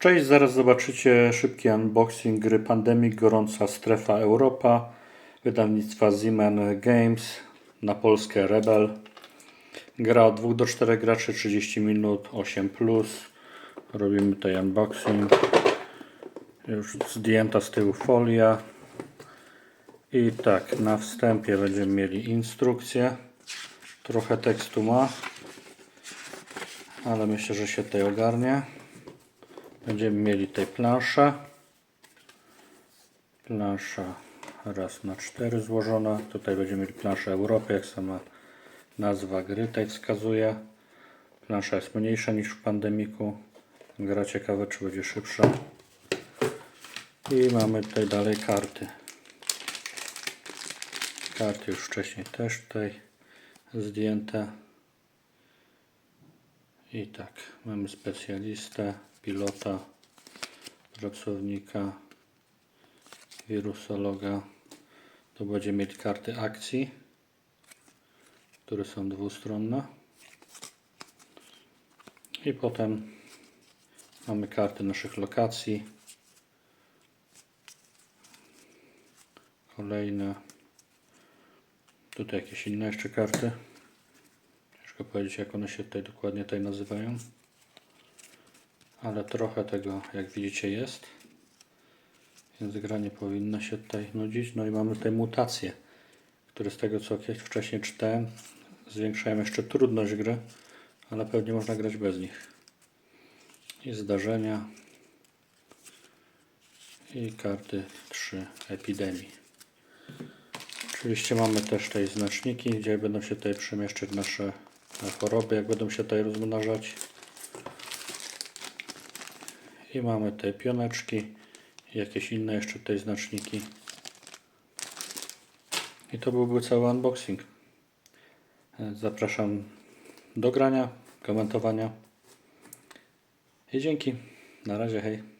Cześć, zaraz zobaczycie szybki unboxing gry Pandemic Gorąca Strefa Europa wydawnictwa Zeman Games na Polskę Rebel. Gra od 2 do 4 graczy, 30 minut, 8+. Plus. Robimy tutaj unboxing. Już zdjęta z tyłu folia. I tak, na wstępie będziemy mieli instrukcję. Trochę tekstu ma, ale myślę, że się tutaj ogarnie. Będziemy mieli tutaj planszę. Plansza raz na cztery złożona. Tutaj będziemy mieli planszę Europy, jak sama nazwa gry tutaj wskazuje. Plansza jest mniejsza niż w pandemiku. Gra ciekawe, czy będzie szybsza. I mamy tutaj dalej karty. Karty już wcześniej też tutaj zdjęte. I tak, mamy specjalistę, pilota, pracownika, wirusologa. Tu będziemy mieć karty akcji, które są dwustronne. I potem mamy karty naszych lokacji. Kolejne. Tutaj jakieś inne jeszcze karty. Ciężko powiedzieć, jak one się tutaj dokładnie tutaj nazywają. Ale trochę tego, jak widzicie, jest. Więc gra nie powinna się tutaj nudzić. No i mamy tutaj mutacje, które z tego, co wcześniej czytałem, zwiększają jeszcze trudność gry, ale pewnie można grać bez nich. I zdarzenia. I karty 3 epidemii. Oczywiście mamy też tutaj znaczniki, gdzie będą się tutaj przemieszczać nasze choroby, jak będą się tutaj rozmnażać. I mamy tutaj pioneczki jakieś inne jeszcze tutaj znaczniki. I to byłby cały unboxing. Zapraszam do grania, komentowania. I dzięki. Na razie, hej.